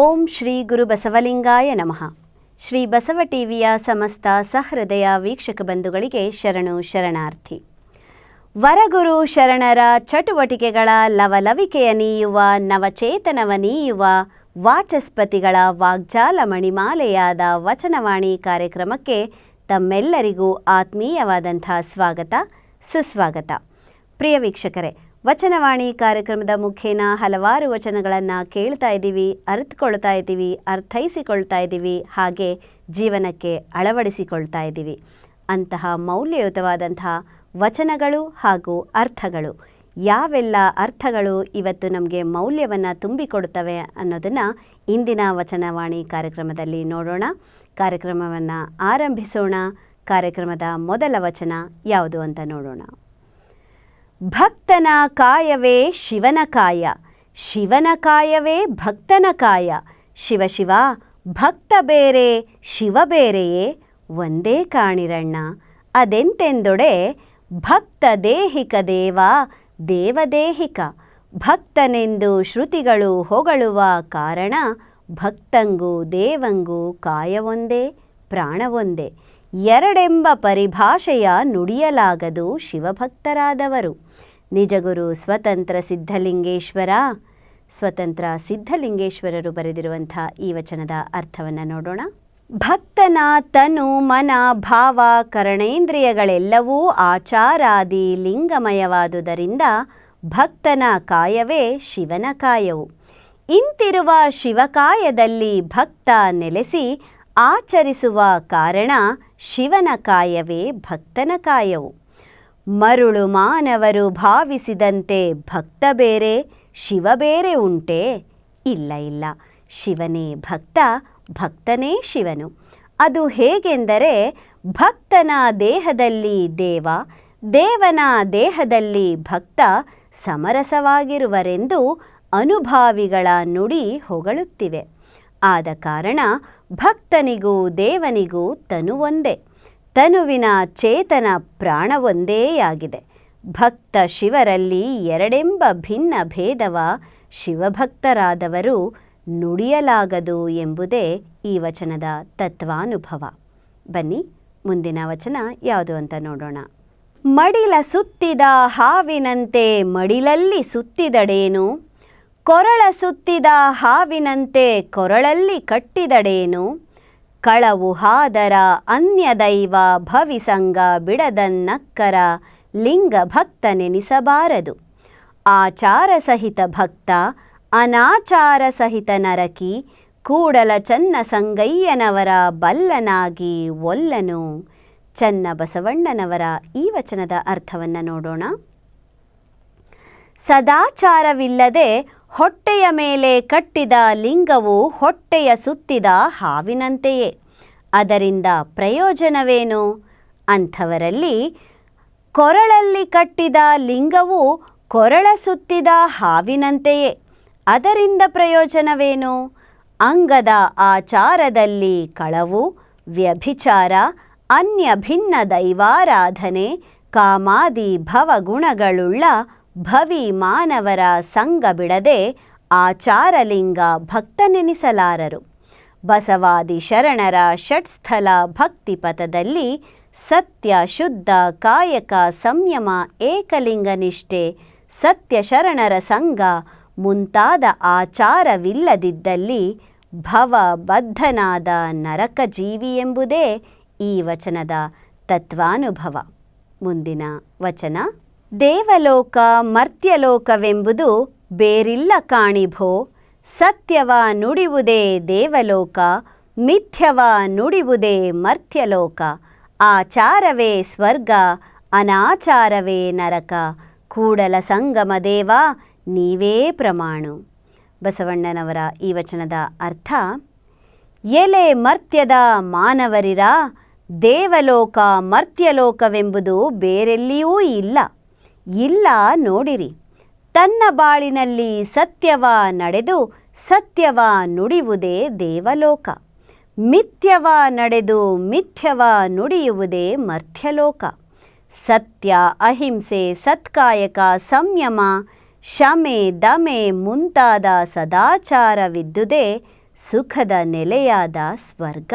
ಓಂ ಶ್ರೀ ಗುರು ಬಸವಲಿಂಗಾಯ ನಮಃ. ಶ್ರೀ ಬಸವ ಟಿವಿಯ ಸಮಸ್ತ ಸಹೃದಯ ವೀಕ್ಷಕ ಬಂಧುಗಳಿಗೆ ಶರಣು ಶರಣಾರ್ಥಿ. ವರಗುರು ಶರಣರ ಚಟುವಟಿಕೆಗಳ ಲವಲವಿಕೆಯ ನೀಯುವ, ನವಚೇತನವ ನೀಯುವ, ವಾಚಸ್ಪತಿಗಳ ವಾಗ್ಜಾಲ ಮಣಿಮಾಲೆಯಾದ ವಚನವಾಣಿ ಕಾರ್ಯಕ್ರಮಕ್ಕೆ ತಮ್ಮೆಲ್ಲರಿಗೂ ಆತ್ಮೀಯವಾದಂಥ ಸ್ವಾಗತ, ಸುಸ್ವಾಗತ. ಪ್ರಿಯ ವೀಕ್ಷಕರೇ ವಚನವಾಣಿ ಕಾರ್ಯಕ್ರಮದ ಮುಖೇನ ಹಲವಾರು ವಚನಗಳನ್ನು ಕೇಳ್ತಾ ಇದ್ದೀವಿ, ಅರಿತುಕೊಳ್ತಾ ಇದ್ದೀವಿ, ಅರ್ಥೈಸಿಕೊಳ್ತಾ ಇದ್ದೀವಿ, ಹಾಗೆ ಜೀವನಕ್ಕೆ ಅಳವಡಿಸಿಕೊಳ್ತಾ ಇದ್ದೀವಿ. ಅಂತಹ ಮೌಲ್ಯಯುತವಾದಂತಹ ವಚನಗಳು ಹಾಗೂ ಅರ್ಥಗಳು, ಯಾವೆಲ್ಲ ಅರ್ಥಗಳು ಇವತ್ತು ನಮಗೆ ಮೌಲ್ಯವನ್ನು ತುಂಬಿಕೊಡುತ್ತವೆ ಅನ್ನೋದನ್ನು ಇಂದಿನ ವಚನವಾಣಿ ಕಾರ್ಯಕ್ರಮದಲ್ಲಿ ನೋಡೋಣ. ಕಾರ್ಯಕ್ರಮವನ್ನು ಆರಂಭಿಸೋಣ. ಕಾರ್ಯಕ್ರಮದ ಮೊದಲ ವಚನ ಯಾವುದು ಅಂತ ನೋಡೋಣ. ಭಕ್ತನ ಕಾಯವೇ ಶಿವನ ಕಾಯ. ಶಿವನ ಕಾಯವೇ ಭಕ್ತನ ಕಾಯ. ಶಿವಶಿವ ಶಿವ, ಭಕ್ತ ಬೇರೆ, ಶಿವ ಬೇರೆಯೇ. ಒಂದೇ ಕಾಣಿರಣ್ಣ. ಅದೆಂತೆಂದೊಡೆ? ಭಕ್ತ ದೇಹಿಕ ದೇವ ದೇವದೇಹಿಕ ಭಕ್ತನೆಂದು ಶ್ರುತಿಗಳು ಹೊಗಳುವ ಕಾರಣ ಭಕ್ತಂಗೂ ದೇವಂಗೂ ಕಾಯವೊಂದೇ ಪ್ರಾಣವೊಂದೇ ಎರಡೆಂಬ ಪರಿಭಾಷೆಯ ನುಡಿಯಲಾಗದು ಶಿವಭಕ್ತರಾದವರು. ನಿಜಗುರು ಸ್ವತಂತ್ರ ಸಿದ್ಧಲಿಂಗೇಶ್ವರ. ಸ್ವತಂತ್ರ ಸಿದ್ಧಲಿಂಗೇಶ್ವರರು ಬರೆದಿರುವಂಥ ಈ ವಚನದ ಅರ್ಥವನ್ನು ನೋಡೋಣ. ಭಕ್ತನ ತನು ಮನ ಭಾವ ಕರಣೇಂದ್ರಿಯಗಳೆಲ್ಲವೂ ಆಚಾರಾದಿ ಲಿಂಗಮಯವಾದುದರಿಂದ ಭಕ್ತನ ಕಾಯವೇ ಶಿವನ ಕಾಯವು. ಇಂತಿರುವ ಶಿವಕಾಯದಲ್ಲಿ ಭಕ್ತ ನೆಲೆಸಿ ಆಚರಿಸುವ ಕಾರಣ ಶಿವನ ಕಾಯವೇ ಭಕ್ತನ ಕಾಯವು. ಮರುಳು ಮಾನವರು ಭಾವಿಸಿದಂತೆ ಭಕ್ತ ಬೇರೆ, ಶಿವ ಬೇರೆ ಉಂಟೆ? ಇಲ್ಲ ಇಲ್ಲ. ಶಿವನೇ ಭಕ್ತ, ಭಕ್ತನೇ ಶಿವನು. ಅದು ಹೇಗೆಂದರೆ, ಭಕ್ತನ ದೇಹದಲ್ಲಿ ದೇವ, ದೇವನ ದೇಹದಲ್ಲಿ ಭಕ್ತ ಸಮರಸವಾಗಿರುವರೆಂದು ಅನುಭಾವಿಗಳ ನುಡಿ ಹೊಗಳುತ್ತಿವೆ. ಆದ ಕಾರಣ ಭಕ್ತನಿಗೂ ದೇವನಿಗೂ ತನು ಒಂದೇ. ತನುವಿನ ಚೇತನ ಪ್ರಾಣವೊಂದೇಯಾಗಿದೆ. ಭಕ್ತ ಶಿವರಲ್ಲಿ ಎರಡೆಂಬ ಭಿನ್ನ ಭೇದವ ಶಿವಭಕ್ತರಾದವರು ನುಡಿಯಲಾಗದು ಎಂಬುದೇ ಈ ವಚನದ ತತ್ವಾನುಭವ. ಬನ್ನಿ, ಮುಂದಿನ ವಚನ ಯಾವುದು ಅಂತ ನೋಡೋಣ. ಮಡಿಲ ಸುತ್ತಿದ ಹಾವಿನಂತೆ ಮಡಿಲಲ್ಲಿ ಸುತ್ತಿದಡೇನು? ಕೊರಳ ಸುತ್ತಿದ ಹಾವಿನಂತೆ ಕೊರಳಲ್ಲಿ ಕಟ್ಟಿದಡೇನು? ಕಳವು ಹಾದರ, ಅನ್ಯದೈವ ಭವಿಸಂಗ ಬಿಡದನ್ನಕ್ಕರ ಲಿಂಗ ಭಕ್ತನೆನಿಸಬಾರದು ಆಚಾರ ಸಹಿತ ಭಕ್ತ, ಅನಾಚಾರ ಸಹಿತ ನರಕಿ, ಕೂಡಲ ಚನ್ನ ಸಂಗಯ್ಯನವರ ಬಲ್ಲನಾಗಿ ಒಲ್ಲನು. ಚನ್ನ ಬಸವಣ್ಣನವರ ಈ ವಚನದ ಅರ್ಥವನ್ನು ನೋಡೋಣ. ಸದಾಚಾರವಿಲ್ಲದೆ ಹೊಟ್ಟೆಯ ಮೇಲೆ ಕಟ್ಟಿದ ಲಿಂಗವು ಹೊಟ್ಟೆಯ ಸುತ್ತಿದ ಹಾವಿನಂತೆಯೇ. ಅದರಿಂದ ಪ್ರಯೋಜನವೇನು? ಅಂಥವರಲ್ಲಿ ಕೊರಳಲ್ಲಿ ಕಟ್ಟಿದ ಲಿಂಗವು ಕೊರಳ ಸುತ್ತಿದ ಹಾವಿನಂತೆಯೇ. ಅದರಿಂದ ಪ್ರಯೋಜನವೇನು? ಅಂಗದ ಆಚಾರದಲ್ಲಿ ಕಳವು, ವ್ಯಭಿಚಾರ ಅನ್ಯ ಭಿನ್ನ ದೈವಾರಾಧನೆ, ಕಾಮಾದಿ ಭವಗುಣಗಳುಳ್ಳ ಭವಿ ಮಾನವರ ಸಂಗ ಬಿಡದೆ ಆಚಾರಲಿಂಗ ಭಕ್ತನೆನಿಸಲಾರರು. ಬಸವಾದಿ ಶರಣರ ಷಟ್ಸ್ಥಲ ಭಕ್ತಿಪಥದಲ್ಲಿ ಸತ್ಯ ಶುದ್ಧ ಕಾಯಕ ಸಂಯಮ ಏಕಲಿಂಗ ನಿಷ್ಠೆ ಸತ್ಯ ಶರಣರ ಸಂಘ ಮುಂತಾದ ಆಚಾರವಿಲ್ಲದಿದ್ದಲ್ಲಿ ಭವಬದ್ಧನಾದ ನರಕ ಜೀವಿ ಎಂಬುದೇ ಈ ವಚನದ ತತ್ವಾನುಭವ. ಮುಂದಿನ ವಚನ ದೇವಲೋಕ ಮರ್ತ್ಯಲೋಕವೆಂಬುದು ಬೇರಿಲ್ಲ ಕಾಣಿಭೋ, ಸತ್ಯವ ನುಡಿವುದೇ ದೇವಲೋಕ, ಮಿಥ್ಯವ ನುಡಿವುದೇ ಮರ್ತ್ಯಲೋಕ, ಆಚಾರವೇ ಸ್ವರ್ಗ, ಅನಾಚಾರವೇ ನರಕ, ಕೂಡಲ ಸಂಗಮ ದೇವ, ನೀವೇ ಪ್ರಮಾಣು. ಬಸವಣ್ಣನವರ ಈ ವಚನದ ಅರ್ಥ, ಎಲೆ ಮರ್ತ್ಯದ ಮಾನವರಿರ, ದೇವಲೋಕ ಮರ್ತ್ಯಲೋಕವೆಂಬುದು ಬೇರೆಲ್ಲಿಯೂ ಇಲ್ಲ. ಇಲ್ಲ ನೋಡಿರಿ. ತನ್ನ ಬಾಳಿನಲ್ಲಿ ಸತ್ಯವ ನಡೆದು ಸತ್ಯವ ನುಡಿಯುವುದೇ ದೇವಲೋಕ. ಮಿಥ್ಯವ ನಡೆದು ಮಿಥ್ಯವ ನುಡಿಯುವುದೇ ಮರ್ಥ್ಯಲೋಕ ಸತ್ಯ ಅಹಿಂಸೆ ಸತ್ಕಾಯಕ ಸಂಯಮ, ಶಮೆ ದಮೆ ಮುಂತಾದ ಸದಾಚಾರವಿದ್ದುದೇ ಸುಖದ ನೆಲೆಯಾದ ಸ್ವರ್ಗ.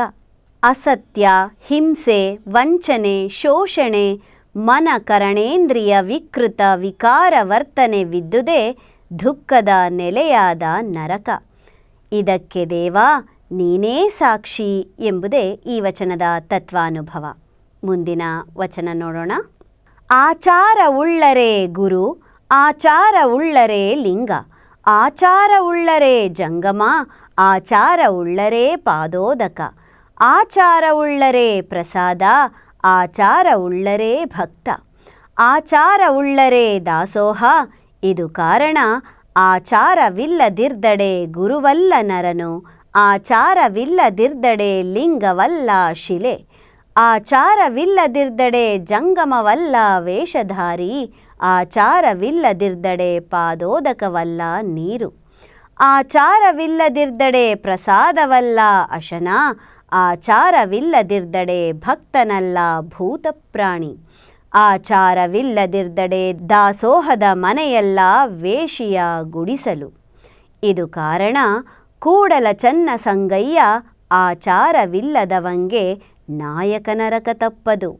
ಅಸತ್ಯ, ಹಿಂಸೆ, ವಂಚನೆ, ಶೋಷಣೆ ಮನ ಕರಣೇಂದ್ರಿಯ ವಿಕೃತ ವಿಕಾರ ವರ್ತನೆವಿದ್ದುದೇ ದುಃಖದ ನೆಲೆಯಾದ ನರಕ. ಇದಕ್ಕೆ ದೇವ, ನೀನೇ ಸಾಕ್ಷಿ ಎಂಬುದೇ ಈ ವಚನದ ತತ್ವಾನುಭವ. ಮುಂದಿನ ವಚನ ನೋಡೋಣ. ಆಚಾರ ಉಳ್ಳರೆ ಗುರು, ಆಚಾರ ಉಳ್ಳರೆ ಲಿಂಗ, ಆಚಾರ ಉಳ್ಳರೆ ಜಂಗಮ, ಆಚಾರ ಉಳ್ಳರೆ ಪಾದೋದಕ, ಆಚಾರ ಉಳ್ಳರೆ ಪ್ರಸಾದ ಆಚಾರ ಉಳ್ಳರೇ ಭಕ್ತ. ಆಚಾರ ಉಳ್ಳರೇ ದಾಸೋಹ, ಇದು ಕಾರಣ. ಆಚಾರವಿಲ್ಲದಿರ್ದಡೆ ಗುರುವಲ್ಲ ನರನು. ಆಚಾರವಿಲ್ಲದಿರ್ದಡೆ ಲಿಂಗವಲ್ಲ ಶಿಲೆ. ಆಚಾರವಿಲ್ಲದಿರ್ದಡೆ ಜಂಗಮವಲ್ಲ ವೇಷಧಾರಿ. ಆಚಾರವಿಲ್ಲದಿರ್ದಡೆ ಪಾದೋದಕವಲ್ಲ ನೀರು. ಆಚಾರವಿಲ್ಲದಿರ್ದಡೆ ಪ್ರಸಾದವಲ್ಲ ಅಶನ. ಆಚಾರವಿಲ್ಲದಿರ್ದಡೆ ಭಕ್ತನಲ್ಲ ಭೂತ ಪ್ರಾಣಿ ಆಚಾರವಿಲ್ಲದಿರ್ದಡೆ ದಾಸೋಹದ ಮನೆಯಲ್ಲ ವೇಷಿಯ ಗುಡಿಸಲು. ಇದು ಕಾರಣ ಕೂಡಲ ಚನ್ನ ಸಂಗಯ್ಯ ಆಚಾರವಿಲ್ಲದವಂಗೆ ನಾಯಕನರಕ ತಪ್ಪದು.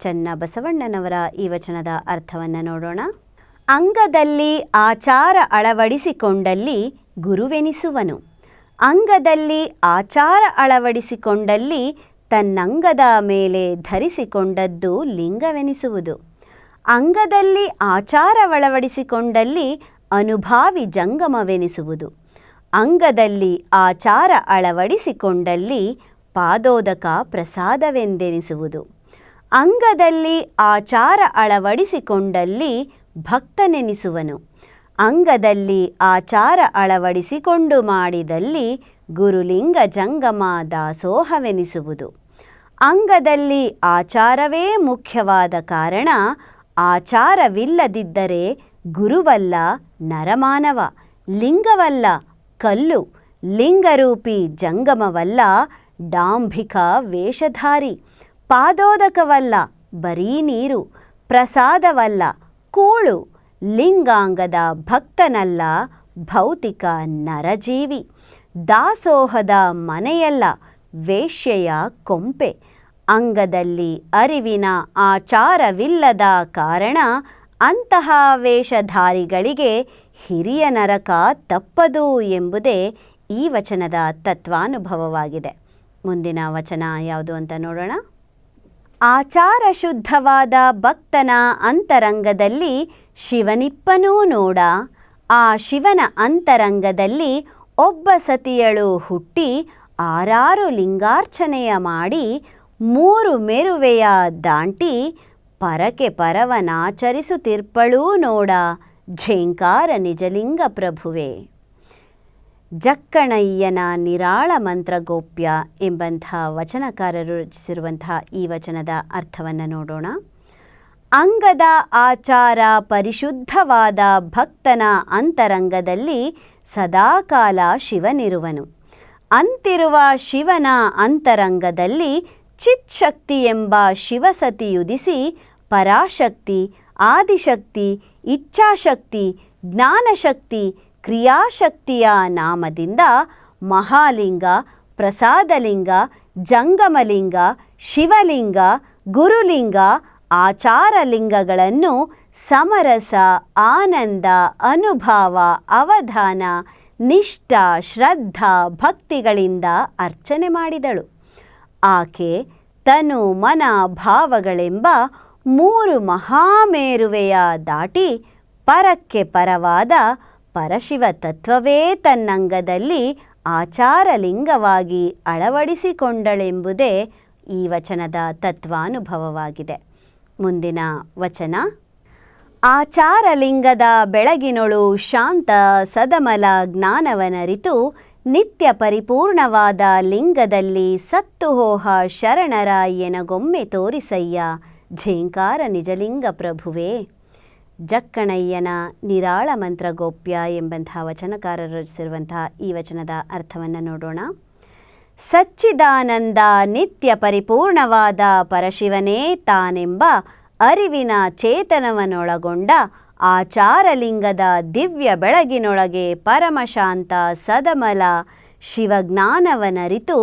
ಚನ್ನ ಬಸವಣ್ಣನವರ ಈ ವಚನದ ಅರ್ಥವನ್ನು ನೋಡೋಣ. ಅಂಗದಲ್ಲಿ ಆಚಾರ ಅಳವಡಿಸಿಕೊಂಡಲ್ಲಿ ಗುರುವೆನಿಸುವನು. ಅಂಗದಲ್ಲಿ ಆಚಾರ ಅಳವಡಿಸಿಕೊಂಡಲ್ಲಿ ತನ್ನಂಗದ ಮೇಲೆ ಧರಿಸಿಕೊಂಡದ್ದು ಲಿಂಗವೆನಿಸುವುದು. ಅಂಗದಲ್ಲಿ ಆಚಾರ ಅಳವಡಿಸಿಕೊಂಡಲ್ಲಿ ಅನುಭಾವಿ ಜಂಗಮವೆನಿಸುವುದು. ಅಂಗದಲ್ಲಿ ಆಚಾರ ಅಳವಡಿಸಿಕೊಂಡಲ್ಲಿ ಪಾದೋದಕ ಪ್ರಸಾದವೆಂದೆನಿಸುವುದು. ಅಂಗದಲ್ಲಿ ಆಚಾರ ಅಳವಡಿಸಿಕೊಂಡಲ್ಲಿ ಭಕ್ತನೆನಿಸುವನು. ಅಂಗದಲ್ಲಿ ಆಚಾರ ಅಳವಡಿಸಿಕೊಂಡು ಮಾಡಿದಲ್ಲಿ ಗುರುಲಿಂಗ ಜಂಗಮ ದಾಸೋಹವೆನಿಸುವುದು. ಅಂಗದಲ್ಲಿ ಆಚಾರವೇ ಮುಖ್ಯವಾದ ಕಾರಣ ಆಚಾರವಿಲ್ಲದಿದ್ದರೆ ಗುರುವಲ್ಲ ನರಮಾನವ, ಲಿಂಗವಲ್ಲ ಕಲ್ಲು, ಲಿಂಗರೂಪಿ ಜಂಗಮವಲ್ಲ ಡಾಂಭಿಕ ವೇಷಧಾರಿ, ಪಾದೋದಕವಲ್ಲ ಬರೀ ನೀರು, ಪ್ರಸಾದವಲ್ಲ ಕೂಳು ಲಿಂಗಾಂಗದ ಭಕ್ತನಲ್ಲ ಭೌತಿಕ ನರಜೀವಿ. ದಾಸೋಹದ ಮನೆಯಲ್ಲ ವೇಶ್ಯೆಯ ಕೊಂಪೆ. ಅಂಗದಲ್ಲಿ ಅರಿವಿನ ಆಚಾರವಿಲ್ಲದ ಕಾರಣ ಅಂತಹ ವೇಷಧಾರಿಗಳಿಗೆ ಹಿರಿಯ ನರಕ ತಪ್ಪದು ಎಂಬುದೇ ಈ ವಚನದ ತತ್ವಾನುಭವವಾಗಿದೆ. ಮುಂದಿನ ವಚನ ಯಾವುದು ಅಂತ ನೋಡೋಣ. ಆಚಾರ ಶುದ್ಧವಾದ ಭಕ್ತನ ಅಂತರಂಗದಲ್ಲಿ ಶಿವನಿಪ್ಪನೂ ನೋಡ. ಆ ಶಿವನ ಅಂತರಂಗದಲ್ಲಿ ಒಬ್ಬ ಸತಿಯಳು ಹುಟ್ಟಿ ಆರಾರು ಲಿಂಗಾರ್ಚನೆಯ ಮಾಡಿ ಮೂರು ಮೆರುವೆಯ ದಾಂಟಿ ಪರಕೆ ಪರವನಾಚರಿಸುತ್ತಿರ್ಪಳೂ ನೋಡ. ಝೇಂಕಾರ ನಿಜಲಿಂಗ ಪ್ರಭುವೆ. ಜಕ್ಕಣಯ್ಯನ ನಿರಾಳ ಮಂತ್ರಗೋಪ್ಯ ಎಂಬಂಥ ವಚನಕಾರರು ರಚಿಸಿರುವಂತಹ ಈ ವಚನದ ಅರ್ಥವನ್ನು ನೋಡೋಣ. ಅಂಗದ ಆಚಾರ ಪರಿಶುದ್ಧವಾದ ಭಕ್ತನ ಅಂತರಂಗದಲ್ಲಿ ಸದಾಕಾಲ ಶಿವನಿರುವನು. ಅಂತಿರುವ ಶಿವನ ಅಂತರಂಗದಲ್ಲಿ ಚಿಚ್ಛಕ್ತಿ ಎಂಬ ಶಿವಸತಿಯುದಿಸಿ ಪರಾಶಕ್ತಿ, ಆದಿಶಕ್ತಿ, ಇಚ್ಛಾಶಕ್ತಿ, ಜ್ಞಾನಶಕ್ತಿ, ಕ್ರಿಯಾಶಕ್ತಿಯ ನಾಮದಿಂದ ಮಹಾಲಿಂಗ, ಪ್ರಸಾದಲಿಂಗ, ಜಂಗಮಲಿಂಗ, ಶಿವಲಿಂಗ, ಗುರುಲಿಂಗ ಆಚಾರಲಿಂಗಗಳನ್ನು ಸಮರಸ, ಆನಂದ, ಅನುಭವ, ಅವಧಾನ, ನಿಷ್ಠ, ಶ್ರದ್ಧಾ ಭಕ್ತಿಗಳಿಂದ ಅರ್ಚನೆ ಮಾಡಿದಳು. ಆಕೆ ತನು ಮನ ಭಾವಗಳೆಂಬ ಮೂರು ಮಹಾಮೇರುವೆಯ ದಾಟಿ ಪರಕ್ಕೆ ಪರವಾದ ಪರಶಿವ ತತ್ವವೇ ತನ್ನಂಗದಲ್ಲಿ ಆಚಾರಲಿಂಗವಾಗಿ ಅಳವಡಿಸಿಕೊಂಡಳೆಂಬುದೇ ಈ ವಚನದ ತತ್ವಾನುಭವವಾಗಿದೆ. ಮುಂದಿನ ವಚನ. ಆಚಾರಲಿಂಗದ ಬೆಳಗಿನೊಳು ಶಾಂತ ಸದಮಲ ಜ್ಞಾನವನರಿತು ನಿತ್ಯ ಪರಿಪೂರ್ಣವಾದ ಲಿಂಗದಲ್ಲಿ ಸತ್ತು ಹೋಹ ಶರಣರ ಎನಗೊಮ್ಮೆ ತೋರಿಸಯ್ಯ, ಝೇಂಕಾರ ನಿಜಲಿಂಗ ಪ್ರಭುವೇ. ಜಕ್ಕಣಯ್ಯನ ನಿರಾಳ ಮಂತ್ರ ಗೋಪ್ಯ ಎಂಬಂತಹ ವಚನಕಾರರು ರಚಿಸಿರುವಂತಹ ಈ ವಚನದ ಅರ್ಥವನ್ನು ನೋಡೋಣ. ಸಚ್ಚಿದಾನಂದ ನಿತ್ಯ ಪರಿಪೂರ್ಣವಾದ ಪರಶಿವನೇ ತಾನೆಂಬ ಅರಿವಿನ ಚೇತನವನ್ನೊಳಗೊಂಡ ಆಚಾರಲಿಂಗದ ದಿವ್ಯ ಬೆಳಗಿನೊಳಗೆ ಪರಮಶಾಂತ ಸದಮಲ ಶಿವಜ್ಞಾನವನರಿತು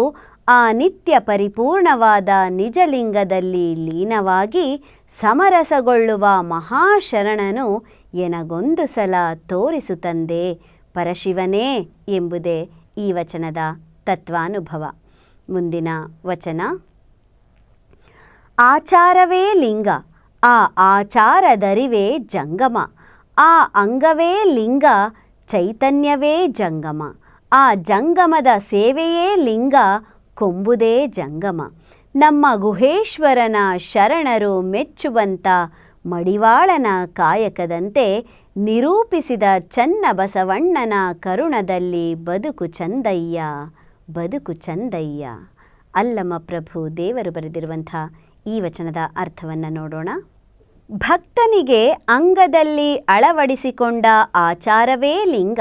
ಆ ನಿತ್ಯ ಪರಿಪೂರ್ಣವಾದ ನಿಜಲಿಂಗದಲ್ಲಿ ಲೀನವಾಗಿ ಸಮರಸಗೊಳ್ಳುವ ಮಹಾಶರಣನು ಎನಗೊಂದು ಸಲ ತೋರಿಸುತ್ತಂದೆ ಪರಶಿವನೇ ಎಂಬುದೇ ಈ ವಚನದ ತತ್ವಾನುಭವ. ಮುಂದಿನ ವಚನ. ಆಚಾರವೇ ಲಿಂಗ, ಆ ಆಚಾರದರಿವೇ ಜಂಗಮ, ಆ ಅಂಗವೇ ಲಿಂಗ, ಚೈತನ್ಯವೇ ಜಂಗಮ, ಆ ಜಂಗಮದ ಸೇವೆಯೇ ಲಿಂಗ, ಕೊಂಬುದೇ ಜಂಗಮ. ನಮ್ಮ ಗುಹೇಶ್ವರನ ಶರಣರು ಮೆಚ್ಚುವಂಥ ಮಡಿವಾಳನ ಕಾಯಕದಂತೆ ನಿರೂಪಿಸಿದ ಚನ್ನ ಬಸವಣ್ಣನ ಕರುಣದಲ್ಲಿ ಬದುಕು ಚಂದಯ್ಯ. ಬದುಕು ಚಂದಯ್ಯ. ಅಲ್ಲಮ ಪ್ರಭು, ದೇವರು ಬರೆದಿರುವಂಥ ಈ ವಚನದ ಅರ್ಥವನ್ನು ನೋಡೋಣ. ಭಕ್ತನಿಗೆ ಅಂಗದಲ್ಲಿ ಅಳವಡಿಸಿಕೊಂಡ ಆಚಾರವೇ ಲಿಂಗ.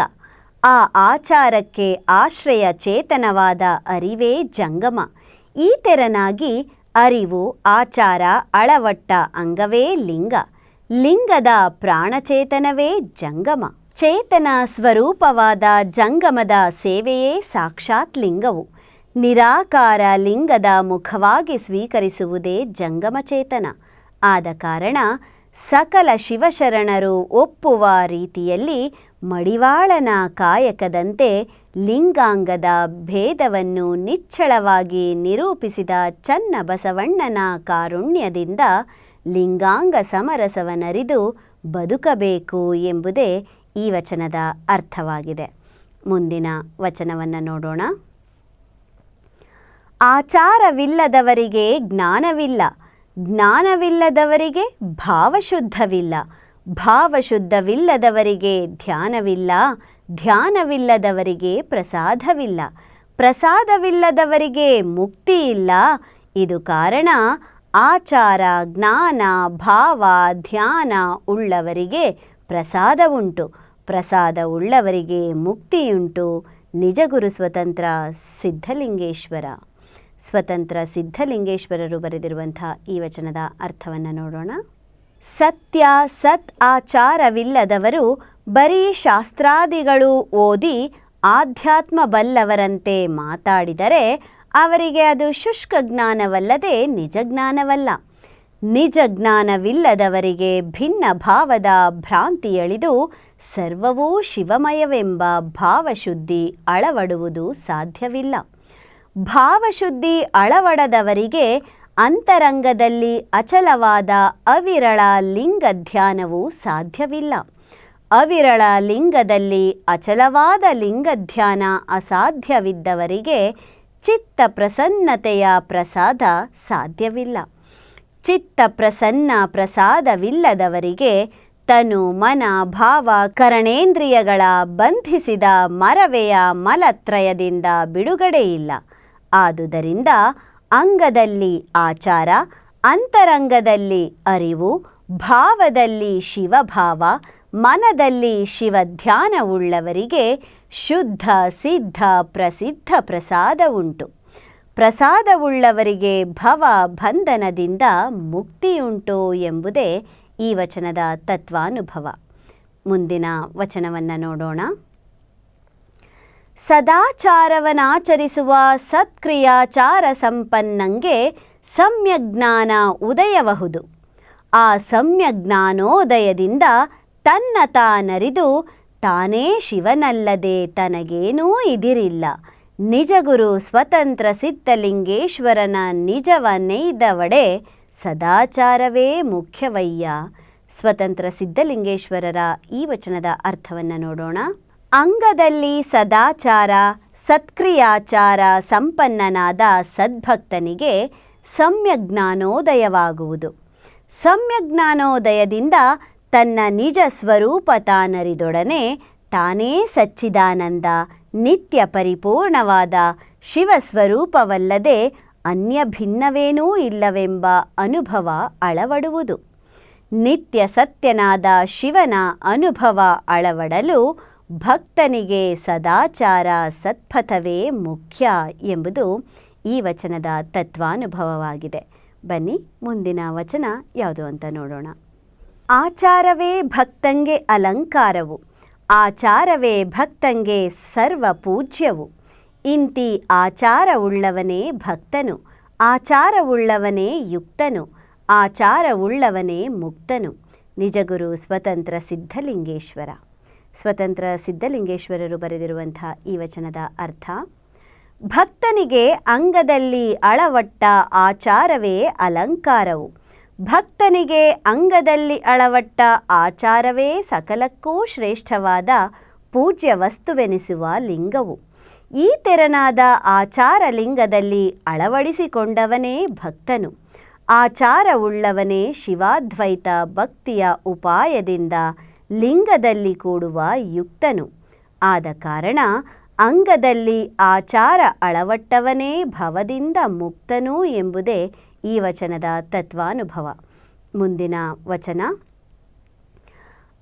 ಆ ಆಚಾರಕ್ಕೆ ಆಶ್ರಯ ಚೇತನವಾದ ಅರಿವೇ ಜಂಗಮ. ಈ ತೆರನಾಗಿ ಅರಿವು, ಆಚಾರ, ಅಳವಟ್ಟ ಅಂಗವೇ ಲಿಂಗ. ಲಿಂಗದ ಪ್ರಾಣಚೇತನವೇ ಜಂಗಮ. ಚೇತನ ಸ್ವರೂಪವಾದ ಜಂಗಮದ ಸೇವೆಯೇ ಸಾಕ್ಷಾತ್ ಲಿಂಗವು. ನಿರಾಕಾರ ಲಿಂಗದ ಮುಖವಾಗಿ ಸ್ವೀಕರಿಸುವುದೇ ಜಂಗಮ ಚೇತನ. ಆದ ಕಾರಣ ಸಕಲ ಶಿವಶರಣರು ಒಪ್ಪುವ ರೀತಿಯಲ್ಲಿ ಮಡಿವಾಳನ ಕಾಯಕದಂತೆ ಲಿಂಗಾಂಗದ ಭೇದವನ್ನು ನಿಚ್ಚಳವಾಗಿ ನಿರೂಪಿಸಿದ ಚನ್ನ ಬಸವಣ್ಣನ ಕಾರುಣ್ಯದಿಂದ ಲಿಂಗಾಂಗ ಸಮರಸವನರಿದು ಬದುಕಬೇಕು ಎಂಬುದೇ ಈ ವಚನದ ಅರ್ಥವಾಗಿದೆ. ಮುಂದಿನ ವಚನವನ್ನು ನೋಡೋಣ. ಆಚಾರವಿಲ್ಲದವರಿಗೆ ಜ್ಞಾನವಿಲ್ಲ, ಜ್ಞಾನವಿಲ್ಲದವರಿಗೆ ಭಾವಶುದ್ಧವಿಲ್ಲ, ಭಾವಶುದ್ಧವಿಲ್ಲದವರಿಗೆ ಧ್ಯಾನವಿಲ್ಲ, ಧ್ಯಾನವಿಲ್ಲದವರಿಗೆ ಪ್ರಸಾದವಿಲ್ಲ, ಪ್ರಸಾದವಿಲ್ಲದವರಿಗೆ ಮುಕ್ತಿ ಇಲ್ಲ ಇದು ಕಾರಣ ಆಚಾರ, ಜ್ಞಾನ, ಭಾವ, ಧ್ಯಾನ ಉಳ್ಳವರಿಗೆ ಪ್ರಸಾದ ಉಂಟು ಪ್ರಸಾದ ಉಳ್ಳವರಿಗೆ ಮುಕ್ತಿಯುಂಟು ನಿಜಗುರು ಸ್ವತಂತ್ರ ಸಿದ್ಧಲಿಂಗೇಶ್ವರ. ಸ್ವತಂತ್ರ ಸಿದ್ಧಲಿಂಗೇಶ್ವರರು ಬರೆದಿರುವಂಥ ಈ ವಚನದ ಅರ್ಥವನ್ನು ನೋಡೋಣ. ಸತ್ಯ ಸತ್ ಆಚಾರವಿಲ್ಲದವರು ಬರೀ ಶಾಸ್ತ್ರಾದಿಗಳು ಓದಿ ಆಧ್ಯಾತ್ಮ ಬಲ್ಲವರಂತೆ ಮಾತಾಡಿದರೆ ಅವರಿಗೆ ಅದು ಶುಷ್ಕ ಜ್ಞಾನವಲ್ಲದೆ ನಿಜ ಜ್ಞಾನವಲ್ಲ. ನಿಜ ಜ್ಞಾನವಿಲ್ಲದವರಿಗೆ ಭಿನ್ನ ಭಾವದ ಭ್ರಾಂತಿ ಎಳೆದು ಸರ್ವವೂ ಶಿವಮಯವೆಂಬ ಭಾವಶುದ್ಧಿ ಅಳವಡುವುದು ಸಾಧ್ಯವಿಲ್ಲ. ಭಾವಶುದ್ಧಿ ಅಳವಡದವರಿಗೆ ಅಂತರಂಗದಲ್ಲಿ ಅಚಲವಾದ ಅವಿರಳ ಲಿಂಗ ಧ್ಯಾನವು ಸಾಧ್ಯವಿಲ್ಲ. ಅವಿರಳ ಲಿಂಗದಲ್ಲಿ ಅಚಲವಾದ ಲಿಂಗ ಧ್ಯಾನ ಅಸಾಧ್ಯವಿದ್ದವರಿಗೆ ಚಿತ್ತ ಪ್ರಸನ್ನತೆಯ ಪ್ರಸಾದ ಸಾಧ್ಯವಿಲ್ಲ. ಚಿತ್ತ ಪ್ರಸನ್ನ ಪ್ರಸಾದವಿಲ್ಲದವರಿಗೆ ತನು ಮನ ಭಾವ ಕರಣೇಂದ್ರಿಯಗಳ ಬಂಧಿಸಿದ ಮರವೆಯ ಮಲತ್ರಯದಿಂದ ಬಿಡುಗಡೆಯಿಲ್ಲ. ಆದುದರಿಂದ ಅಂಗದಲ್ಲಿ ಆಚಾರ, ಅಂತರಂಗದಲ್ಲಿ ಅರಿವು, ಭಾವದಲ್ಲಿ ಶಿವಭಾವ, ಮನದಲ್ಲಿ ಶಿವಧ್ಯಾನವುಳ್ಳವರಿಗೆ ಶುದ್ಧ, ಸಿದ್ಧ, ಪ್ರಸಿದ್ಧ ಪ್ರಸಾದ ಉಂಟು ಪ್ರಸಾದವುಳ್ಳವರಿಗೆ ಭವ ಬಂಧನದಿಂದ ಮುಕ್ತಿಯುಂಟು ಎಂಬುದೇ ಈ ವಚನದ ತತ್ವಾನುಭವ. ಮುಂದಿನ ವಚನವನ್ನು ನೋಡೋಣ. ಸದಾಚಾರವನಾಚರಿಸುವ ಸತ್ಕ್ರಿಯಾಚಾರ ಸಂಪನ್ನಂಗೆ ಸಮ್ಯಜ್ಞಾನ ಉದಯಬಹುದು ಆ ಸಮ್ಯಜ್ಞಾನೋದಯದಿಂದ ತನ್ನ ತಾನರಿದು ತಾನೇ ಶಿವನಲ್ಲದೆ ತನಗೇನೂ ಇದಿರಿಲ್ಲ. ನಿಜಗುರು ಸ್ವತಂತ್ರ ಸಿದ್ಧಲಿಂಗೇಶ್ವರನ ನಿಜವ ನೈದವಡೆ ಸದಾಚಾರವೇ ಮುಖ್ಯವಯ್ಯ. ಸ್ವತಂತ್ರ ಸಿದ್ಧಲಿಂಗೇಶ್ವರರ ಈ ವಚನದ ಅರ್ಥವನ್ನು ನೋಡೋಣ. ಅಂಗದಲ್ಲಿ ಸದಾಚಾರ, ಸತ್ಕ್ರಿಯಾಚಾರ ಸಂಪನ್ನನಾದ ಸದ್ಭಕ್ತನಿಗೆ ಸಮ್ಯಜ್ಞಾನೋದಯವಾಗುವುದು. ಸಮ್ಯಜ್ಞಾನೋದಯದಿಂದ ತನ್ನ ನಿಜ ಸ್ವರೂಪ ತಾನರಿದೊಡನೆ ತಾನೇ ಸಚ್ಚಿದಾನಂದ. ನಿತ್ಯ ಪರಿಪೂರ್ಣವಾದ ಶಿವಸ್ವರೂಪವಲ್ಲದೆ ಅನ್ಯ ಭಿನ್ನವೇನೂ ಇಲ್ಲವೆಂಬ ಅನುಭವ ಅಳವಡುವುದು. ನಿತ್ಯ ಸತ್ಯನಾದ ಶಿವನ ಅನುಭವ ಅಳವಡಲು ಭಕ್ತನಿಗೆ ಸದಾಚಾರ ಸತ್ಪಥವೇ ಮುಖ್ಯ ಎಂಬುದು ಈ ವಚನದ ತತ್ವಾನುಭವವಾಗಿದೆ. ಬನ್ನಿ, ಮುಂದಿನ ವಚನ ಯಾವುದು ಅಂತ ನೋಡೋಣ. ಆಚಾರವೇ ಭಕ್ತಂಗೆ ಅಲಂಕಾರವು. ಆಚಾರವೇ ಭಕ್ತಂಗೆ ಸರ್ವ ಪೂಜ್ಯವು. ಇಂತಿ ಆಚಾರವುಳ್ಳವನೇ ಭಕ್ತನು, ಆಚಾರವುಳ್ಳವನೇ ಯುಕ್ತನು, ಆಚಾರವುಳ್ಳವನೇ ಮುಕ್ತನು. ನಿಜಗುರು ಸ್ವತಂತ್ರ ಸಿದ್ಧಲಿಂಗೇಶ್ವರ. ಸ್ವತಂತ್ರ ಸಿದ್ಧಲಿಂಗೇಶ್ವರರು ಬರೆದಿರುವಂಥ ಈ ವಚನದ ಅರ್ಥ, ಭಕ್ತನಿಗೆ ಅಂಗದಲ್ಲಿ ಅಳವಟ್ಟ ಆಚಾರವೇ ಅಲಂಕಾರವು. ಭಕ್ತನಿಗೆ ಅಂಗದಲ್ಲಿ ಅಳವಟ್ಟ ಆಚಾರವೇ ಸಕಲಕ್ಕೂ ಶ್ರೇಷ್ಠವಾದ ಪೂಜ್ಯ ವಸ್ತುವೆನಿಸುವ ಲಿಂಗವು. ಈ ತೆರನಾದ ಆಚಾರ ಲಿಂಗದಲ್ಲಿ ಅಳವಡಿಸಿಕೊಂಡವನೇ ಭಕ್ತನು. ಆಚಾರವುಳ್ಳವನೇ ಶಿವಾದ್ವೈತ ಭಕ್ತಿಯ ಉಪಾಯದಿಂದ ಲಿಂಗದಲ್ಲಿ ಕೂಡುವ ಯುಕ್ತನು. ಆದ ಕಾರಣ ಅಂಗದಲ್ಲಿ ಆಚಾರ ಅಳವಟ್ಟವನೇ ಭವದಿಂದ ಮುಕ್ತನು ಎಂಬುದೇ ಈ ವಚನದ ತತ್ವಾನುಭವ. ಮುಂದಿನ ವಚನ.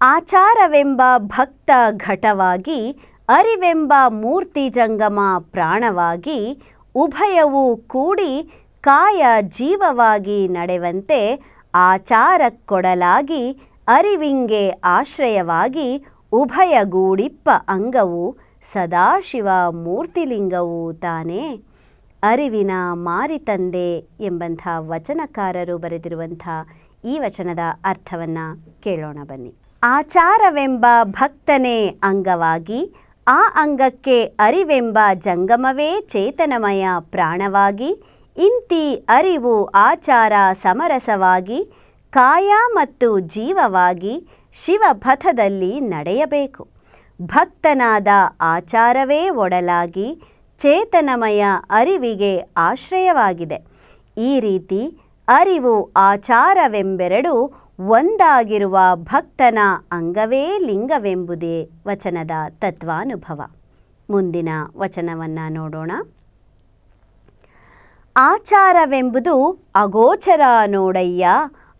ಆಚಾರವೆಂಬ ಭಕ್ತ ಘಟವಾಗಿ, ಅರಿವೆಂಬ ಮೂರ್ತಿ ಜಂಗಮ ಪ್ರಾಣವಾಗಿ, ಉಭಯವೂ ಕೂಡಿ ಕಾಯ ಜೀವವಾಗಿ ನಡೆವಂತೆ ಆಚಾರಕ್ಕೊಡಲಾಗಿ, ಅರಿವಿಂಗೆ ಆಶ್ರಯವಾಗಿ ಉಭಯಗೂಡಿಪ್ಪ ಅಂಗವು ಸದಾಶಿವ ಮೂರ್ತಿಲಿಂಗವು ತಾನೇ. ಅರಿವಿನ ಮಾರಿತಂದೆ ಎಂಬಂಥ ವಚನಕಾರರು ಬರೆದಿರುವಂಥ ಈ ವಚನದ ಅರ್ಥವನ್ನು ಕೇಳೋಣ ಬನ್ನಿ. ಆಚಾರವೆಂಬ ಭಕ್ತನೇ ಅಂಗವಾಗಿ, ಆ ಅಂಗಕ್ಕೆ ಅರಿವೆಂಬ ಜಂಗಮವೇ ಚೇತನಮಯ ಪ್ರಾಣವಾಗಿ, ಇಂತಿ ಅರಿವು ಆಚಾರ ಸಮರಸವಾಗಿ, ಕಾಯ ಮತ್ತು ಜೀವವಾಗಿ ಶಿವಪಥದಲ್ಲಿ ನಡೆಯಬೇಕು. ಭಕ್ತನಾದ ಆಚಾರವೇ ಒಡಲಾಗಿ ಚೇತನಮಯ ಅರಿವಿಗೆ ಆಶ್ರಯವಾಗಿದೆ. ಈ ರೀತಿ ಅರಿವು ಆಚಾರವೆಂಬೆರಡು ಒಂದಾಗಿರುವ ಭಕ್ತನ ಅಂಗವೇ ಲಿಂಗವೆಂಬುದೇ ವಚನದ ತತ್ವಾನುಭವ. ಮುಂದಿನ ವಚನವನ್ನು ನೋಡೋಣ. ಆಚಾರವೆಂಬುದು ಅಗೋಚರ ನೋಡಯ್ಯ,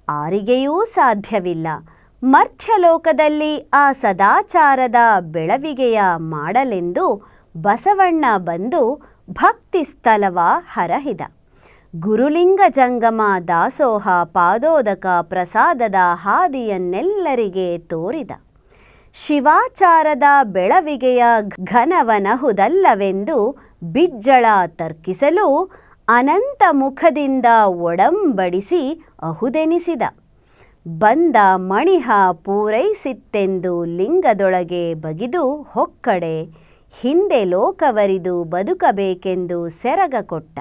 ಆರಿಗೆಯೂ ಸಾಧ್ಯವಿಲ್ಲ. ಮರ್ಥ್ಯಲೋಕದಲ್ಲಿ ಆ ಸದಾಚಾರದ ಬೆಳವಿಗೆಯ ಮಾಡಲೆಂದು ಬಸವಣ್ಣ ಬಂದು ಭಕ್ತಿ ಸ್ಥಲವ ಹರಹಿದ. ಗುರುಲಿಂಗ ಜಂಗಮ ದಾಸೋಹ ಪಾದೋದಕ ಪ್ರಸಾದದ ಹಾದಿಯನ್ನೆಲ್ಲರಿಗೆ ತೋರಿದ. ಶಿವಾಚಾರದ ಬೆಳವಿಗೆಯ ಘನವನಹುದಲ್ಲವೆಂದು ಬಿಜ್ಜಳ ತರ್ಕಿಸಲು ಅನಂತ ಮುಖದಿಂದ ಒಡಂಬಡಿಸಿ ಅಹುದೆನಿಸಿದ. ಬಂದ ಮಣಿಹ ಪೂರೈಸಿತ್ತೆಂದು ಲಿಂಗದೊಳಗೆ ಬಗಿದು ಹೊಕ್ಕಡೆ ಹಿಂದೆ ಲೋಕವರಿದು ಬದುಕಬೇಕೆಂದು ಸೆರಗ ಕೊಟ್ಟ.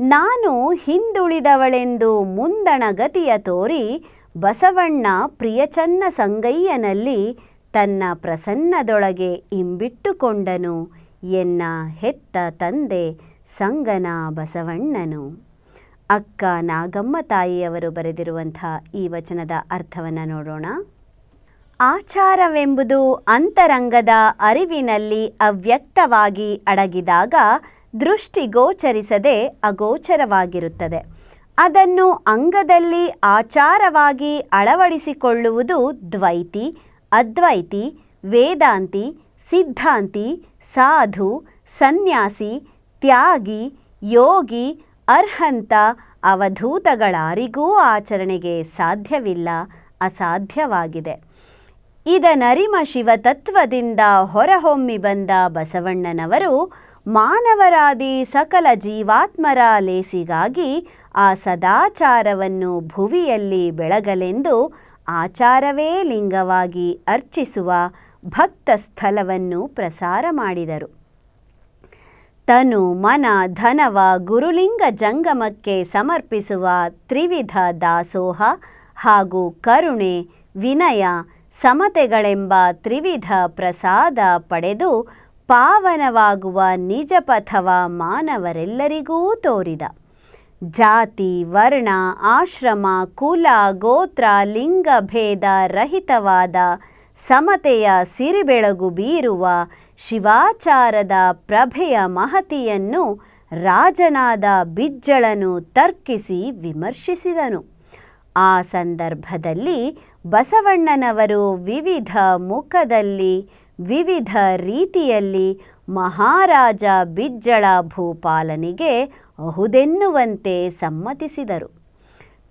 ನಾನು ಹಿಂದುಳಿದವಳೆಂದು ಮುಂದಣ ಗತಿಯ ತೋರಿ ಬಸವಣ್ಣ ಪ್ರಿಯಚನ್ನ ಸಂಗಯ್ಯನಲ್ಲಿ ತನ್ನ ಪ್ರಸನ್ನದೊಳಗೆ ಇಂಬಿಟ್ಟುಕೊಂಡನು ಎನ್ನ ಹೆತ್ತ ತಂದೆ ಸಂಗನ ಬಸವಣ್ಣನು. ಅಕ್ಕ ನಾಗಮ್ಮ ತಾಯಿಯವರು ಬರೆದಿರುವಂಥ ಈ ವಚನದ ಅರ್ಥವನ್ನು ನೋಡೋಣ. ಆಚಾರವೆಂಬುದು ಅಂತರಂಗದ ಅರಿವಿನಲ್ಲಿ ಅವ್ಯಕ್ತವಾಗಿ ಅಡಗಿದಾಗ ದೃಷ್ಟಿಗೋಚರಿಸದೆ ಅಗೋಚರವಾಗಿರುತ್ತದೆ. ಅದನ್ನು ಅಂಗದಲ್ಲಿ ಆಚಾರವಾಗಿ ಅಳವಡಿಸಿಕೊಳ್ಳುವುದು ದ್ವೈತಿ, ಅದ್ವೈತಿ, ವೇದಾಂತಿ, ಸಿದ್ಧಾಂತಿ, ಸಾಧು, ಸನ್ಯಾಸಿ, ತ್ಯಾಗಿ, ಯೋಗಿ, ಅರ್ಹಂತ ಅವಧೂತಗಳಾರಿಗೂ ಆಚರಣೆಗೆ ಸಾಧ್ಯವಿಲ್ಲ, ಅಸಾಧ್ಯವಾಗಿದೆ. ಇದನರಿಮ ಶಿವತತ್ವದಿಂದ ಹೊರಹೊಮ್ಮಿ ಬಂದ ಬಸವಣ್ಣನವರು ಮಾನವರಾದಿ ಸಕಲ ಜೀವಾತ್ಮರ ಲೇಸಿಗಾಗಿ ಆ ಸದಾಚಾರವನ್ನು ಭುವಿಯಲ್ಲಿ ಬೆಳಗಲೆಂದು ಆಚಾರವೇ ಲಿಂಗವಾಗಿ ಅರ್ಚಿಸುವ ಭಕ್ತ ಸ್ಥಳವನ್ನು ಪ್ರಸಾರ ಮಾಡಿದರು. ತನು ಮನ ಧನವ ಗುರುಲಿಂಗ ಜಂಗಮಕ್ಕೆ ಸಮರ್ಪಿಸುವ ತ್ರಿವಿಧ ದಾಸೋಹ ಹಾಗೂ ಕರುಣೆ, ವಿನಯ ಸಮತೆಗಳೆಂಬ ತ್ರಿವಿಧ ಪ್ರಸಾದ ಪಡೆದು ಪಾವನವಾಗುವ ನಿಜ ಪಥವ ಮಾನವರೆಲ್ಲರಿಗೂ ತೋರಿದ. ಜಾತಿ, ವರ್ಣ, ಆಶ್ರಮ, ಕುಲ, ಗೋತ್ರ, ಲಿಂಗ ಭೇದ ರಹಿತವಾದ ಸಮತೆಯ ಸಿರಿಬೆಳಗು ಬೀರುವ ಶಿವಾಚಾರದ ಪ್ರಭೆಯ ಮಹತಿಯನ್ನು ರಾಜನಾದ ಬಿಜ್ಜಳನು ತರ್ಕಿಸಿ ವಿಮರ್ಶಿಸಿದನು. ಆ ಸಂದರ್ಭದಲ್ಲಿ ಬಸವಣ್ಣನವರು ವಿವಿಧ ಮುಖದಲ್ಲಿ, ವಿವಿಧ ರೀತಿಯಲ್ಲಿ ಮಹಾರಾಜ ಬಿಜ್ಜಳ ಭೂಪಾಲನಿಗೆ ಅಹುದೆನ್ನುವಂತೆ ಸಮ್ಮತಿಸಿದರು.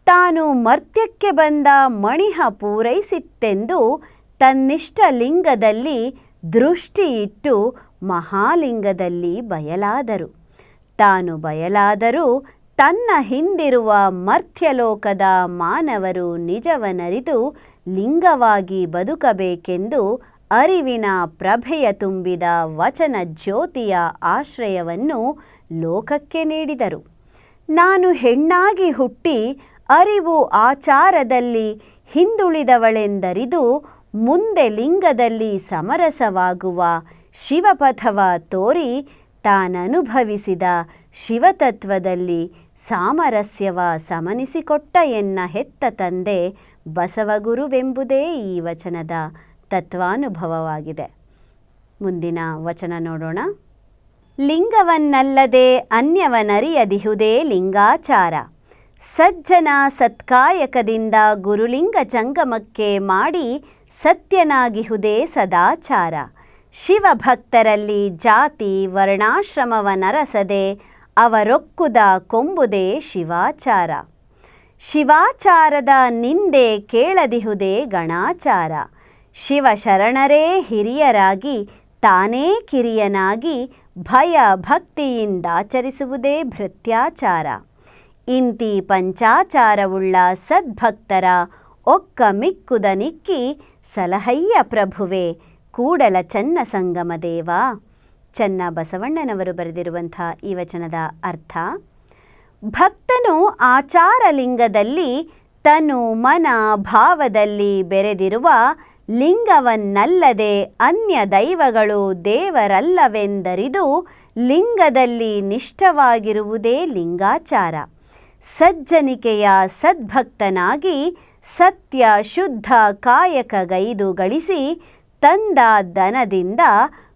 ತಾನು ಮರ್ತ್ಯಕ್ಕೆ ಬಂದ ಮಣಿಹ ಪೂರೈಸಿತ್ತೆಂದು ತನ್ನಿಷ್ಟ ಲಿಂಗದಲ್ಲಿ ದೃಷ್ಟಿಯಿಟ್ಟು ಮಹಾಲಿಂಗದಲ್ಲಿ ಬಯಲಾದರು. ತಾನು ಬಯಲಾದರೂ ತನ್ನ ಹಿಂದಿರುವ ಮರ್ತ್ಯಲೋಕದ ಮಾನವರು ನಿಜವನರಿದು ಲಿಂಗವಾಗಿ ಬದುಕಬೇಕೆಂದು ಅರಿವಿನ ಪ್ರಭೆಯ ತುಂಬಿದ ವಚನ ಜ್ಯೋತಿಯ ಆಶ್ರಯವನ್ನು ಲೋಕಕ್ಕೆ ನೀಡಿದರು. ನಾನು ಹೆಣ್ಣಾಗಿ ಹುಟ್ಟಿ ಅರಿವು ಆಚಾರದಲ್ಲಿ ಹಿಂದುಳಿದವಳೆಂದರಿದು ಮುಂದೆ ಲಿಂಗದಲ್ಲಿ ಸಮರಸವಾಗುವ ಶಿವಪಥವ ತೋರಿ ತಾನನುಭವಿಸಿದ ಶಿವತತ್ವದಲ್ಲಿ ಸಾಮರಸ್ಯವ ಸಮನಿಸಿಕೊಟ್ಟ ಎನ್ನ ಹೆತ್ತ ತಂದೆ ಬಸವಗುರುವೆಂಬುದೇ ಈ ವಚನದ ತತ್ವಾನುಭವವಾಗಿದೆ. ಮುಂದಿನ ವಚನ ನೋಡೋಣ. ಲಿಂಗವನ್ನಲ್ಲದೆ ಅನ್ಯವನರಿಯದಿಹುದೇ ಲಿಂಗಾಚಾರ. ಸಜ್ಜನ ಸತ್ಕಾಯಕದಿಂದ ಗುರುಲಿಂಗ ಜಂಗಮಕ್ಕೆ ಮಾಡಿ ಸತ್ಯನಾಗಿಹುದೇ ಸದಾಚಾರ. ಶಿವಭಕ್ತರಲ್ಲಿ ಜಾತಿ ವರ್ಣಾಶ್ರಮವ ನರಸದೆ ಅವರೊಕ್ಕುದ ಕೊಂಬುದೇ ಶಿವಾಚಾರ. ಶಿವಾಚಾರದ ನಿಂದೆ ಕೇಳದಿಹುದೇ ಗಣಾಚಾರ. ಶಿವಶರಣರೇ ಹಿರಿಯರಾಗಿ ತಾನೇ ಕಿರಿಯನಾಗಿ ಭಯ ಭಕ್ತಿಯಿಂದಾಚರಿಸುವುದೇ ಭೃತ್ಯಾಚಾರ. ಇಂತಿ ಪಂಚಾಚಾರವುಳ್ಳ ಸದ್ಭಕ್ತರ ಒಕ್ಕ ಮಿಕ್ಕುದ ನಿಕ್ಕಿ ಸಲಹಯ್ಯ ಪ್ರಭುವೆ ಕೂಡಲ ಚನ್ನ ಸಂಗಮ ದೇವ. ಚನ್ನ ಬಸವಣ್ಣನವರು ಬರೆದಿರುವಂಥ ಈ ವಚನದ ಅರ್ಥ, ಭಕ್ತನು ಆಚಾರಲಿಂಗದಲ್ಲಿ ತನು ಮನ ಭಾವದಲ್ಲಿ ಬೆರೆದಿರುವ ಲಿಂಗವನ್ನಲ್ಲದೆ ಅನ್ಯ ದೈವಗಳು ದೇವರಲ್ಲವೆಂದರಿದು ಲಿಂಗದಲ್ಲಿ ನಿಷ್ಠವಾಗಿರುವುದೇ ಲಿಂಗಾಚಾರ. ಸಜ್ಜನಿಕೆಯ ಸದ್ಭಕ್ತನಾಗಿ ಸತ್ಯ ಶುದ್ಧ ಕಾಯಕಗೈದು ಗಳಿಸಿ ತಂದ ದನದಿಂದ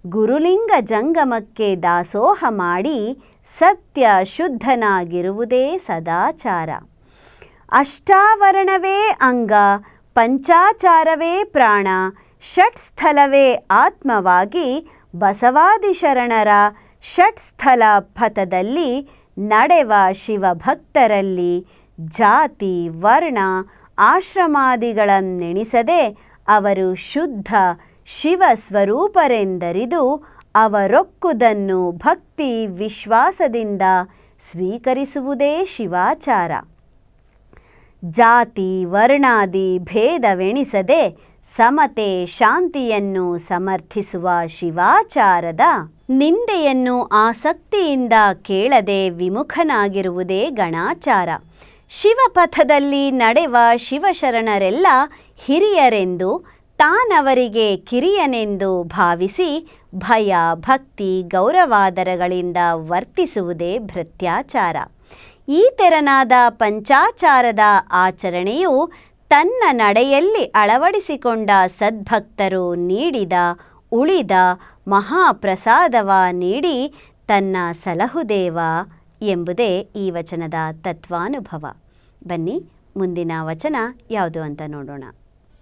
ಗುರುಲಿಂಗ ಜಂಗಮಕ್ಕೆ ದಾಸೋಹ ಮಾಡಿ ಸತ್ಯ ಶುದ್ಧನಾಗಿರುವುದೇ ಸದಾಚಾರ. ಅಷ್ಟಾವರಣವೇ ಅಂಗ, ಪಂಚಾಚಾರವೇ ಪ್ರಾಣ, ಷಟ್ಸ್ಥಲವೇ ಆತ್ಮವಾಗಿ ಬಸವಾದಿಶರಣರ ಷಟ್ಸ್ಥಲ ಪಥದಲ್ಲಿ ನಡೆವ ಶಿವಭಕ್ತರಲ್ಲಿ ಜಾತಿ, ವರ್ಣ, ಆಶ್ರಮಾದಿಗಳನ್ನೆಣಿಸದೆ ಅವರು ಶುದ್ಧ ಶಿವ ಸ್ವರೂಪರೆಂದರಿದು ಅವರೊಕ್ಕುದನ್ನು ಭಕ್ತಿ ವಿಶ್ವಾಸದಿಂದ ಸ್ವೀಕರಿಸುವುದೇ ಶಿವಾಚಾರ. ಜಾತಿ, ವರ್ಣಾದಿ, ಭೇದವೆಣಿಸದೆ ಸಮತೆ, ಶಾಂತಿಯನ್ನು ಸಮರ್ಥಿಸುವ ಶಿವಾಚಾರದ ನಿಂದೆಯನ್ನು ಆಸಕ್ತಿಯಿಂದ ಕೇಳದೆ ವಿಮುಖನಾಗಿರುವುದೇ ಗಣಾಚಾರ. ಶಿವಪಥದಲ್ಲಿ ನಡೆವ ಶಿವಶರಣರೆಲ್ಲ ಹಿರಿಯರೆಂದು ತಾನವರಿಗೆ ಕಿರಿಯನೆಂದು ಭಾವಿಸಿ ಭಯ, ಭಕ್ತಿ, ಗೌರವಾದರಗಳಿಂದ ವರ್ತಿಸುವುದೇ ಭೃತ್ಯಾಚಾರ. ಈ ತೆರನಾದ ಪಂಚಾಚಾರದ ಆಚರಣೆಯು ತನ್ನ ನಡೆಯಲ್ಲಿ ಅಳವಡಿಸಿಕೊಂಡ ಸದ್ಭಕ್ತರು ನೀಡಿದ, ಉಳಿದ, ಮಹಾಪ್ರಸಾದವ ನೀಡಿ ತನ್ನ ಸಲಹುದೇವ ಎಂಬುದೇ ಈ ವಚನದ ತತ್ವಾನುಭವ. ಬನ್ನಿ, ಮುಂದಿನ ವಚನ ಯಾವುದು ಅಂತ ನೋಡೋಣ.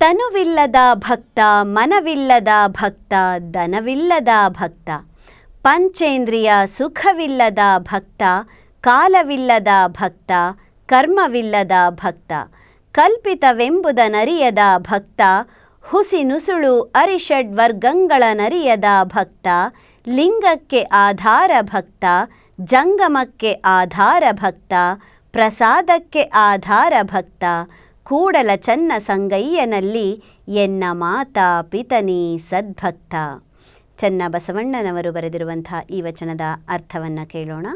ತನುವಿಲ್ಲದ ಭಕ್ತ, ಮನವಿಲ್ಲದ ಭಕ್ತ ದನವಿಲ್ಲದ ಭಕ್ತ, ಪಂಚೇಂದ್ರಿಯ ಸುಖವಿಲ್ಲದ ಭಕ್ತ, ಕಾಲವಿಲ್ಲದ ಭಕ್ತ, ಕರ್ಮವಿಲ್ಲದ ಭಕ್ತ ಕಲ್ಪಿತವೆಂಬುದನರಿಯದ ಭಕ್ತ ಹುಸಿ ನುಸುಳು ಅರಿಷಡ್ವರ್ಗಗಳ ನರಿಯದ ಭಕ್ತ, ಲಿಂಗಕ್ಕೆ ಆಧಾರ ಭಕ್ತ, ಜಂಗಮಕ್ಕೆ ಆಧಾರ ಭಕ್ತ, ಪ್ರಸಾದಕ್ಕೆ ಆಧಾರ ಭಕ್ತ ಕೂಡಲ ಚನ್ನ ಸಂಗಯ್ಯನಲ್ಲಿ ಎನ್ನ ಮಾತಾ ಪಿತನಿ ಸದ್ಭಕ್ತ. ಚನ್ನ ಬಸವಣ್ಣನವರು ಬರೆದಿರುವಂಥ ಈ ವಚನದ ಅರ್ಥವನ್ನು ಕೇಳೋಣ.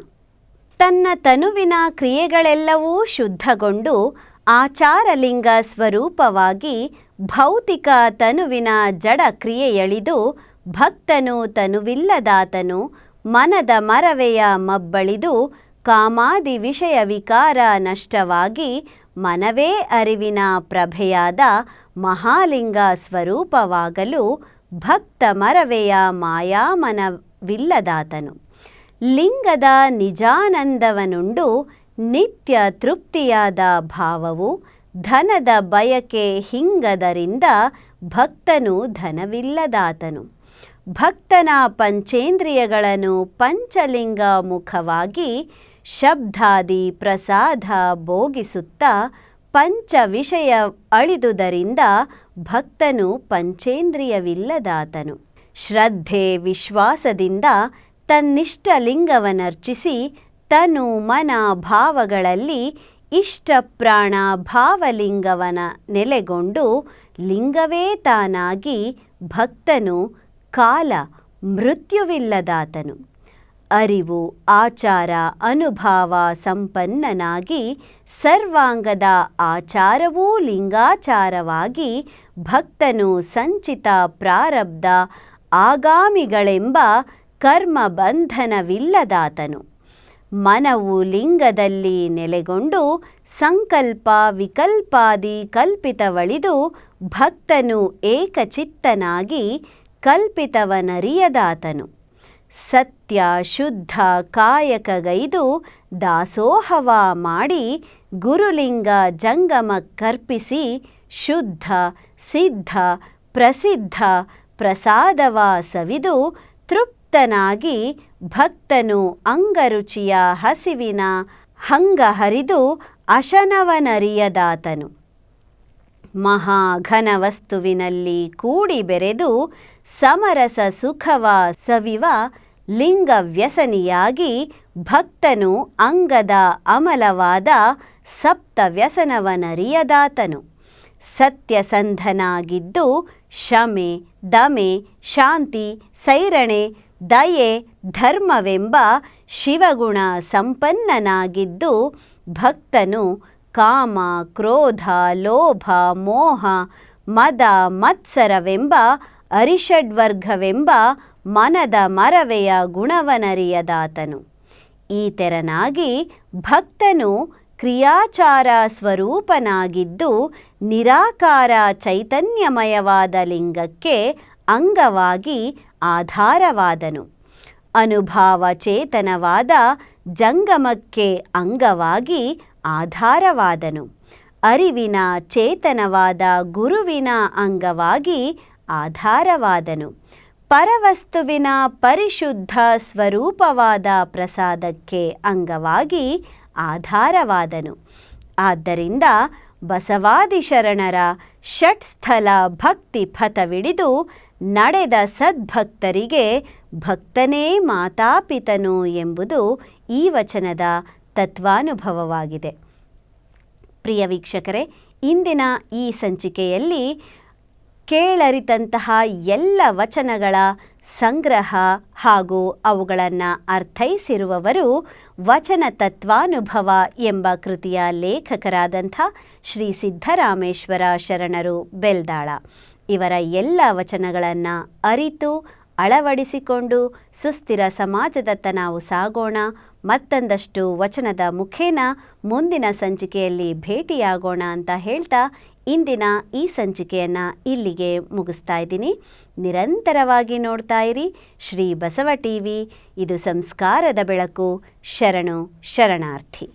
ತನ್ನ ತನುವಿನ ಕ್ರಿಯೆಗಳೆಲ್ಲವೂ ಶುದ್ಧಗೊಂಡು ಆಚಾರಲಿಂಗ ಸ್ವರೂಪವಾಗಿ ಭೌತಿಕ ತನುವಿನ ಜಡ ಕ್ರಿಯೆಯಳಿದು ಭಕ್ತನು ತನುವಿಲ್ಲದಾತನು ಮನದ ಮರವೆಯ ಮಬ್ಬಳಿದು ಕಾಮಾದಿ ವಿಷಯ ವಿಕಾರ ನಷ್ಟವಾಗಿ ಮನವೇ ಅರಿವಿನ ಪ್ರಭೆಯಾದ ಮಹಾಲಿಂಗ ಸ್ವರೂಪವಾಗಲು ಭಕ್ತ ಮರವೆಯ ಮಾಯಾಮನವಿಲ್ಲದಾತನು. ಲಿಂಗದ ನಿಜಾನಂದವನುಂಡು ನಿತ್ಯ ತೃಪ್ತಿಯಾದ ಭಾವವು ಧನದ ಬಯಕೆ ಹಿಂಗದರಿಂದ ಭಕ್ತನು ಧನವಿಲ್ಲದಾತನು. ಭಕ್ತನ ಪಂಚೇಂದ್ರಿಯಗಳನ್ನು ಪಂಚಲಿಂಗ ಮುಖವಾಗಿ ಶಬ್ದಾದಿ ಪ್ರಸಾದ ಭೋಗಿಸುತ್ತಾ ಪಂಚ ವಿಷಯ ಅಳಿದುದರಿಂದ ಭಕ್ತನು ಪಂಚೇಂದ್ರಿಯವಿಲ್ಲದಾತನು. ಶ್ರದ್ಧೆ ವಿಶ್ವಾಸದಿಂದ ತನ್ನಿಷ್ಟ ಲಿಂಗವನರ್ಚಿಸಿ ತನು ಮನ ಭಾವಗಳಲ್ಲಿ ಇಷ್ಟ ಪ್ರಾಣ ಭಾವಲಿಂಗವನ ನೆಲೆಗೊಂಡು ಲಿಂಗವೇ ತಾನಾಗಿ ಭಕ್ತನು ಕಾಲ ಮೃತ್ಯುವಿಲ್ಲದಾತನು. ಅರಿವು, ಆಚಾರ, ಅನುಭಾವ ಸಂಪನ್ನನಾಗಿ ಸರ್ವಾಂಗದ ಆಚಾರವೂ ಲಿಂಗಾಚಾರವಾಗಿ ಭಕ್ತನು ಸಂಚಿತ ಪ್ರಾರಬ್ಧ ಆಗಾಮಿಗಳೆಂಬ ಕರ್ಮ ಬಂಧನವಿಲ್ಲದಾತನು ಮನವು ಲಿಂಗದಲ್ಲಿ ನೆಲೆಗೊಂಡು ಸಂಕಲ್ಪ ವಿಕಲ್ಪಾದಿ ಕಲ್ಪಿತವಳಿದು ಭಕ್ತನು ಏಕಚಿತ್ತನಾಗಿ ಕಲ್ಪಿತವನರಿಯದಾತನು. ಸತ್ಯ ಶುದ್ಧ ಕಾಯಕಗೈದು ದಾಸೋಹವ ಮಾಡಿ ಗುರುಲಿಂಗ ಜಂಗಮ ಕರ್ಪಿಸಿ ಶುದ್ಧ, ಸಿದ್ಧ, ಪ್ರಸಿದ್ಧ ಪ್ರಸಾದವ ಸವಿದು ತೃಪ್ತನಾಗಿ ಭಕ್ತನು ಅಂಗರುಚಿಯ ಹಸಿವಿನ ಹಂಗ ಹರಿದು ಅಶನವನರಿಯದಾತನು. ಮಹಾಘನ ವಸ್ತುವಿನಲ್ಲಿ ಕೂಡಿ ಬೆರೆದು ಸಮರಸ ಸುಖವ ಸವಿವ ಲಿಂಗ ವ್ಯಸನಿಯಾಗಿ ಭಕ್ತನು ಅಂಗದ ಅಮಲವಾದ ಸಪ್ತ ವ್ಯಸನವನರಿಯದಾತನು. ಸತ್ಯಸಂಧನಾಗಿದ್ದು ಶಮೆ, ದಮೆ, ಶಾಂತಿ, ಸೈರಣೆ, ದಯೆ, ಧರ್ಮವೆಂಬ ಶಿವಗುಣ ಸಂಪನ್ನನಾಗಿದ್ದು ಭಕ್ತನು ಕಾಮ, ಕ್ರೋಧ, ಲೋಭ, ಮೋಹ, ಮದ, ಮತ್ಸರವೆಂಬ ಅರಿಷಡ್ವರ್ಗವೆಂಬ ಮನದ ಮರವೆಯ ಗುಣವನರಿಯದಾತನು. ಈ ತೆರನಾಗಿ ಭಕ್ತನು ಕ್ರಿಯಾಚಾರ ಸ್ವರೂಪನಾಗಿದ್ದು ನಿರಾಕಾರ ಚೈತನ್ಯಮಯವಾದ ಲಿಂಗಕ್ಕೆ ಅಂಗವಾಗಿ ಆಧಾರವಾದನು. ಅನುಭಾವ ಚೇತನವಾದ ಜಂಗಮಕ್ಕೆ ಅಂಗವಾಗಿ ಆಧಾರವಾದನು. ಅರಿವಿನ ಚೇತನವಾದ ಗುರುವಿನ ಅಂಗವಾಗಿ ಆಧಾರವಾದನು. ಪರವಸ್ತುವಿನ ಪರಿಶುದ್ಧ ಸ್ವರೂಪವಾದ ಪ್ರಸಾದಕ್ಕೆ ಅಂಗವಾಗಿ ಆಧಾರವಾದನು. ಆದ್ದರಿಂದ ಬಸವಾದಿ ಶರಣರ ಷಟ್ಸ್ಥಲ ಭಕ್ತಿ ಪಥವಿಡಿದು ನಡೆದ ಸದ್ಭಕ್ತರಿಗೆ ಭಕ್ತನೇ ಮಾತಾಪಿತನು ಎಂಬುದು ಈ ವಚನದ ತತ್ವಾನುಭವವಾಗಿದೆ. ಪ್ರಿಯ ವೀಕ್ಷಕರೇ, ಇಂದಿನ ಈ ಸಂಚಿಕೆಯಲ್ಲಿ ಕೇಳರಿತಂತಹ ಎಲ್ಲ ವಚನಗಳ ಸಂಗ್ರಹ ಹಾಗೂ ಅವುಗಳನ್ನು ಅರ್ಥೈಸಿರುವವರು ವಚನ ತತ್ವಾನುಭವ ಎಂಬ ಕೃತಿಯ ಲೇಖಕರಾದಂಥ ಶ್ರೀ ಸಿದ್ಧರಾಮೇಶ್ವರ ಶರಣರು ಬೆಲ್ದಾಳ. ಇವರ ಎಲ್ಲ ವಚನಗಳನ್ನು ಅರಿತು, ಅಳವಡಿಸಿಕೊಂಡು ಸುಸ್ಥಿರ ಸಮಾಜದತ್ತ ನಾವು ಸಾಗೋಣ, ಮತ್ತೊಂದಷ್ಟು ವಚನದ ಮುಖೇನ ಮುಂದಿನ ಸಂಚಿಕೆಯಲ್ಲಿ ಭೇಟಿಯಾಗೋಣ ಅಂತ ಹೇಳ್ತಾ ಇಂದಿನ ಈ ಸಂಚಿಕೆಯನ್ನು ಇಲ್ಲಿಗೆ ಮುಗಿಸ್ತಾ ಇದ್ದೀನಿ. ನಿರಂತರವಾಗಿ ನೋಡ್ತಾ ಇರಿ ಶ್ರೀ ಬಸವ ಟಿ ವಿ ಇದು ಸಂಸ್ಕಾರದ ಬೆಳಕು. ಶರಣು ಶರಣಾರ್ಥಿ.